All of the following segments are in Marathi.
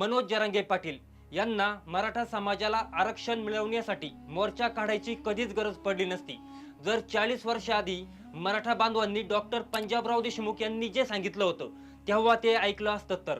मनोज जरांगे पाटील यांना मराठा समाजाला आरक्षण मिळवण्यासाठी मोर्चा काढायची कधीच गरज पडली नसती. जर चाळीस वर्षाआधी मराठा बांधवांनी डॉक्टर पंजाबराव देशमुख यांनी जे सांगितलं होतं तेव्हा ते ऐकलं असतं तर.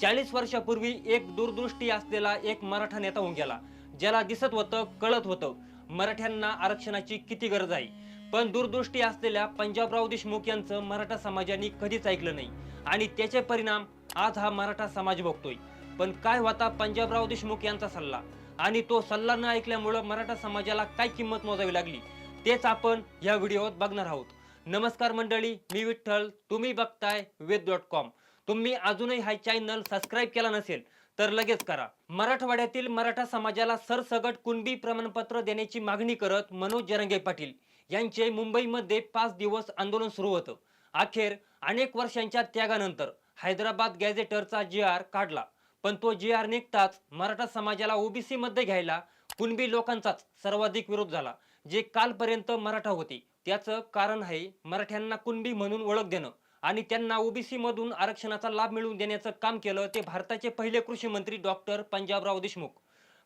चाळीस वर्षापूर्वी एक दूरदृष्टी असलेला एक मराठा नेता होऊन गेला ज्याला दिसत होतं कळत होतं मराठ्यांना आरक्षणाची किती गरज आहे. पण दूरदृष्टी असलेल्या पंजाबराव देशमुख यांचं मराठा समाजाने कधीच ऐकलं नाही. आणि त्याचे परिणाम आज हा मराठा समाज बघतोय. पण काय होता पंजाबराव देशमुख यांचा सल्ला. आणि तो सल्ला न ऐकल्यामुळं मराठा समाजाला काय किंमत मोजावी लागली तेच आपण या व्हिडिओत बघणार आहोत. नमस्कार मंडळी मी विठ्ठल तुम्ही बघताय वेद डॉट कॉम. तुम्ही अजूनही हा चॅनल सबस्क्राईब केला नसेल तर लगेच करा. मराठवाड्यातील मराठा समाजाला सरसगट कुणबी प्रमाणपत्र देण्याची मागणी करत मनोज जरंगे पाटील यांचे मुंबईमध्ये पाच दिवस आंदोलन सुरू होतं. अखेर अनेक वर्षांच्या त्यागानंतर हैदराबाद गॅझेटरचा जी आर काढला. पण तो जी आर निघताच मराठा समाजाला ओबीसी मध्ये घ्यायला कुणबी लोकांचाच सर्वाधिक विरोध झाला जे कालपर्यंत मराठा होते. त्याचं कारण आहे मराठ्यांना कुणबी म्हणून ओळख देणं आणि त्यांना ओबीसी मधून आरक्षणाचा लाभ मिळवून देण्याचं काम केलं ते भारताचे पहिले कृषी मंत्री डॉक्टर पंजाबराव देशमुख.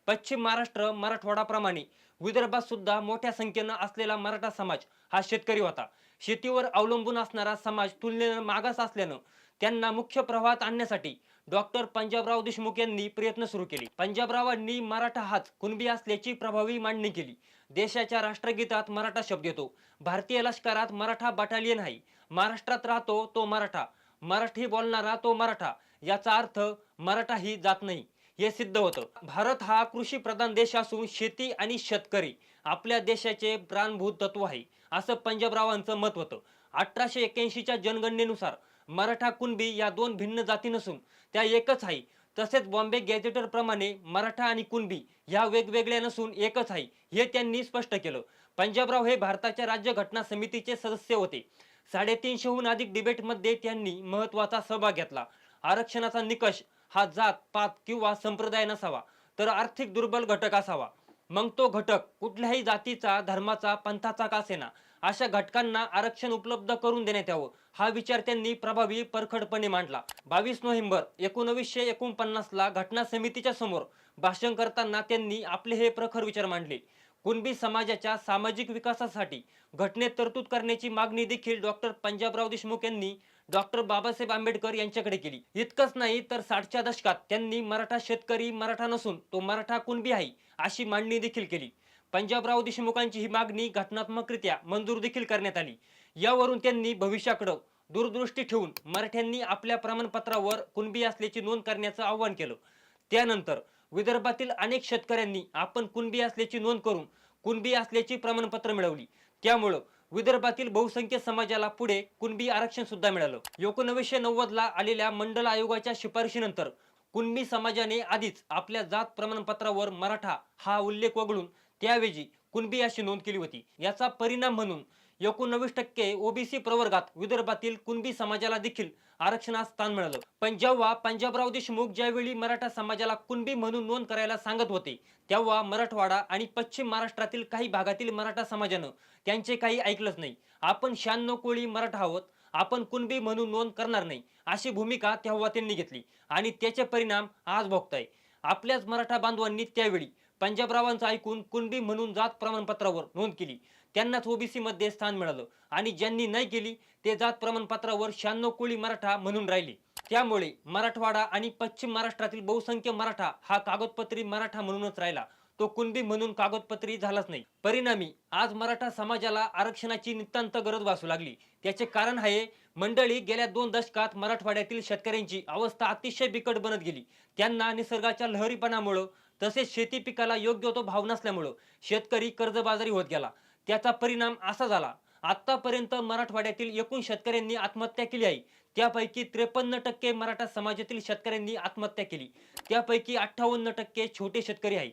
पश्चिम महाराष्ट्र मराठवाडाप्रमाणे विदर्भात सुद्धा मोठ्या संख्येनं असलेला मराठा समाज हा शेतकरी होता. शेतीवर अवलंबून असणारा समाज तुलनेनं मागास असल्यानं त्यांना मुख्य प्रवाहात आणण्यासाठी डॉक्टर पंजाबराव देशमुख यांनी प्रयत्न सुरू केले. पंजाबरावांनी मराठा हाच कुणबी असल्याची प्रभावी मांडणी केली. देशाच्या राष्ट्रगीतात मराठा शब्द येतो. भारतीय लष्करात मराठा बटालियन आहे. महाराष्ट्रात राहतो तो मराठा. मराठी बोलणारा तो मराठा. याचा अर्थ मराठा ही जात नाही. हे सिद्ध होतं. भारत हा कृषी प्रधान देश असून शेती आणि शेतकरी आपल्या देशाचे प्राणभूत तत्व आहे असं पंजाबरावांचं मत होतं. अठराशे एक्क्याऐंशीच्या जनगणनेनुसार मराठा कुणबी या दोन भिन्न जाती नसून त्या एकच आहे. तसेच बॉम्बे गॅजेटरप्रमाणे मराठा आणि कुणबी ह्या वेगवेगळ्या नसून एकच आहे हे त्यांनी स्पष्ट केलं. पंजाबराव हे भारताच्या राज्य घटना समितीचे सदस्य होते. साडेतीनशेहून अधिक डिबेटमध्ये त्यांनी महत्त्वाचा सहभाग घेतला. आरक्षणाचा निकष हा जात पात किंवा संप्रदाय नसावा तर आर्थिक दुर्बल घटक असावा. मग तो घटक कुठल्याही जातीचा धर्माचा पंथाचा का असेना अशा घटकांना आरक्षण उपलब्ध करून देण्यात यावं हा विचार त्यांनी प्रभावी परखडपणे मांडला. बावीस नोव्हेंबर एकोणवीसशे एकोणपन्नासला घटना समितीच्या समोर भाषण करताना त्यांनी आपले हे प्रखर विचार मांडले. कुणबी समाजाच्या सामाजिक विकासासाठी घटनेत तरतूद करण्याची मागणी देखील डॉक्टर पंजाबराव देशमुख यांनी डॉक्टर बाबासाहेब आंबेडकर यांच्याकडे केली. इतकंच नाही तर साठच्या दशकात त्यांनी मराठा शेतकरी मराठा नसून तो मराठा कुणबी आहे अशी मांडणी देखील केली. पंजाबराव देशमुखांची ही मागणी घटनात्मकरित्या मंजूर देखील करण्यात आली. यावरून त्यांनी भविष्याकडं दूरदृष्टी ठेवून मराठ्यांनी आपल्या प्रमाणपत्रावर कुणबी असल्याची नोंद करण्याचं आवाहन केलं. त्यानंतर विदर्भातील अनेक शेतकऱ्यांनी आपण कुणबी असल्याची नोंद करून कुणबी असल्याची प्रमाणपत्र मिळवली. त्यामुळं विदर्भातील बहुसंख्य समाजाला पुढे कुणबी आरक्षण सुद्धा मिळालं. एकोणवीसशे नव्वदला आलेल्या मंडल आयोगाच्या शिफारशीनंतर कुणबी समाजाने आधीच आपल्या जात प्रमाणपत्रावर मराठा हा उल्लेख वगळून त्याऐवजी कुणबी अशी नोंद केली होती. याचा परिणाम म्हणून एकोणनव्वद टक्के ओबीसी प्रवर्गात विदर्भातील कुणबी समाजाला देखील आरक्षणास स्थान मिळालं. पण जेव्हा पंजाबराव देशमुख ज्यावेळी मराठा समाजाला कुणबी म्हणून नोंद करायला सांगत होते तेव्हा मराठवाडा आणि पश्चिम महाराष्ट्रातील काही भागातील मराठा समाजानं त्यांचे काही ऐकलंच नाही. आपण शहाण्णव कोळी मराठा आहोत आपण कुणबी म्हणून नोंद करणार नाही अशी भूमिका तेव्हा त्यांनी घेतली आणि त्याचे परिणाम आज भोगताय. आपल्याच मराठा बांधवांनी त्यावेळी पंजाबरावांचं ऐकून कुणबी म्हणून जात प्रमाणपत्रावर नोंद केली. त्यांनाच ओबीसी मध्ये स्थान मिळालं आणि ज्यांनी नाही केली ते जात प्रमाणपत्रावर शहाण्णव कोळी मराठा म्हणून राहिले. त्यामुळे मराठवाडा आणि पश्चिम महाराष्ट्रातील बहुसंख्य मराठा हा कागदपत्री मराठा म्हणूनच राहिला. तो कुणबी म्हणून कागदपत्री झालाच नाही. परिणामी आज मराठा समाजाला आरक्षणाची नितांत गरज भासू लागली. त्याचे कारण आहे मंडळी गेल्या दोन दशकात मराठवाड्यातील शेतकऱ्यांची अवस्था अतिशय बिकट बनत गेली. त्यांना निसर्गाच्या लहरीपणामुळं तसेच शेती पिकाला योग्य तो भाव नसल्यामुळं शेतकरी कर्जबाजारी होत गेला. त्याचा परिणाम असा झाला. आतापर्यंत मराठवाड्यातील एकूण शेतकऱ्यांनी आत्महत्या केली आहे. त्यापैकी त्रेपन्न टक्के मराठा समाजातील शेतकऱ्यांनी आत्महत्या केली. त्यापैकी अठ्ठावन्न टक्के छोटे शेतकरी आहे.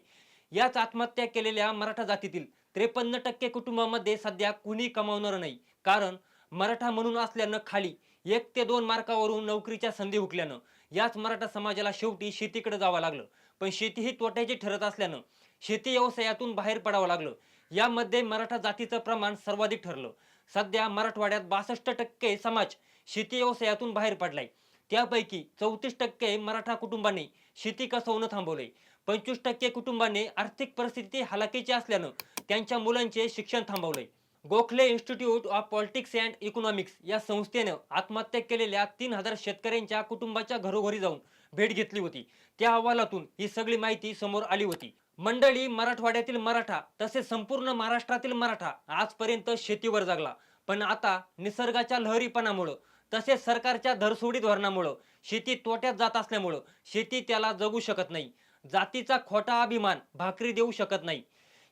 याच आत्महत्या केलेल्या मराठा जातीतील त्रेपन्न टक्के कुटुंबामध्ये सध्या कुणी कमावणार नाही. कारण मराठा म्हणून असल्यानं खाली एक ते दोन मार्कावरून नोकरीच्या संधी हुकल्यानं याच मराठा समाजाला शेवटी शेतीकडे जावं लागलं. पण शेती ही तोट्याची ठरत असल्यानं शेती व्यवसायातून बाहेर पडावं लागलं. यामध्ये मराठा जातीचं प्रमाण सर्वाधिक ठरलं. सध्या मराठवाड्यात बासष्ट टक्के समाज शेती व्यवसायातून बाहेर पडलाय. त्यापैकी चौतीस टक्के मराठा कुटुंबांनी शेती कसवणं थांबवलंय. पंचवीस टक्के कुटुंबांनी आर्थिक परिस्थिती हलाखीची असल्यानं त्यांच्या मुलांचे शिक्षण थांबवलंय. Gokhale institute of politics and economics या संस्थेनं आत्महत्या केलेल्या तीन हजार शेतकऱ्यांच्या कुटुंबाच्या घरोघरी जाऊन भेट घेतली होती. त्या अहवालातून ही सगळी माहिती समोर आली होती. मंडळी मराठवाड्यातील मराठा तसेच संपूर्ण महाराष्ट्रातील मराठा आजपर्यंत शेतीवर जगला. पण आता निसर्गाच्या लहरीपणामुळं तसेच सरकारच्या धरसोडी धोरणामुळं शेती तोट्यात जात असल्यामुळं शेती त्याला जगू शकत नाही. जातीचा खोटा अभिमान भाकरी देऊ शकत नाही.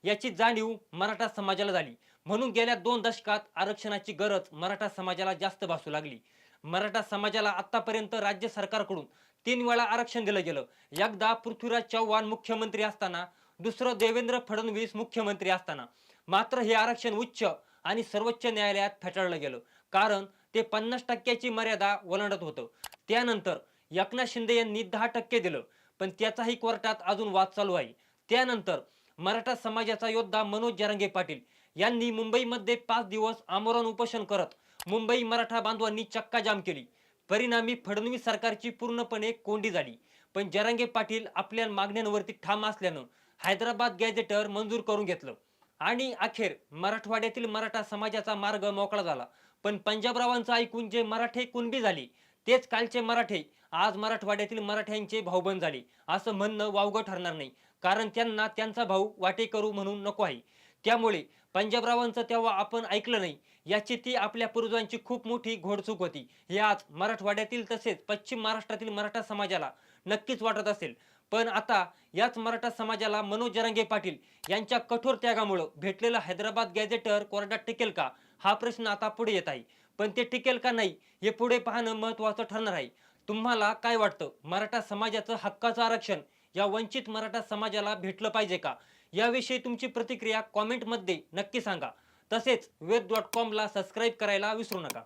याची जाणीव मराठा समाजाला झाली. म्हणून गेल्या दोन दशकात आरक्षणाची गरज मराठा समाजाला जास्त भासू लागली. मराठा समाजाला आतापर्यंत राज्य सरकारकडून तीन वेळा आरक्षण दिलं गेलं. एकदा पृथ्वीराज चव्हाण मुख्यमंत्री असताना दुसरं देवेंद्र फडणवीस मुख्यमंत्री असताना. मात्र हे आरक्षण उच्च आणि सर्वोच्च न्यायालयात फेटाळलं गेलं. कारण ते पन्नास टक्क्याची मर्यादा ओलांडत होतं. त्यानंतर एकनाथ शिंदे यांनी दहा टक्के दिलं. पण त्याचाही कोर्टात अजून वाद चालू आहे. त्यानंतर मराठा समाजाचा योद्धा मनोज जरांगे पाटील यांनी मुंबईमध्ये पाच दिवस आमरण उपोषण करत मुंबई मराठा बांधवांनी चक्काजाम केली. परिणामी फडणवीस सरकारची पूर्णपणे कोंडी झाली. पण जरांगे पाटील आपल्या मागण्यांवरती ठाम असल्यानं हैदराबाद गॅझेटर मंजूर करून घेतलं. आणि अखेर मराठवाड्यातील मराठा समाजाचा मार्ग मोकळा झाला. पण पंजाबरावांचं ऐकून जे मराठे कुणबी झाली तेच कालचे मराठे आज मराठवाड्यातील मराठ्यांचे भाऊबंद झाले. असं म्हणणं वावगं ठरणार नाही. कारण त्यांना त्यांचा भाऊ वाटे करू म्हणून नको आहे. त्यामुळे पंजाबरावांचं तेव्हा आपण ऐकलं नाही. याची ती आपल्या पूर्वजांची खूप मोठी घोडचूक होती. हे आज मराठवाड्यातील तसेच पश्चिम महाराष्ट्रातील मराठा समाजाला नक्कीच वाटत असेल. पण आता याच मराठा समाजाला मनोज जरांगे पाटील यांच्या कठोर त्यागामुळं भेटलेला हैदराबाद गॅझेटर कोर्टात टिकेल का? हा प्रश्न आता पुढे येत आहे. पण ते टिकेल का नाही हे पुढे पाहणं महत्त्वाचं ठरणार आहे. तुम्हाला काय वाटतं? मराठा समाजाचं हक्काचं आरक्षण या वंचित मराठा समाजाला भेटलं पाहिजे का? याविषयी तुमची प्रतिक्रिया कॉमेंटमध्ये नक्की सांगा. तसेच वेद डॉट कॉमला सबस्क्राईब करायला विसरू नका.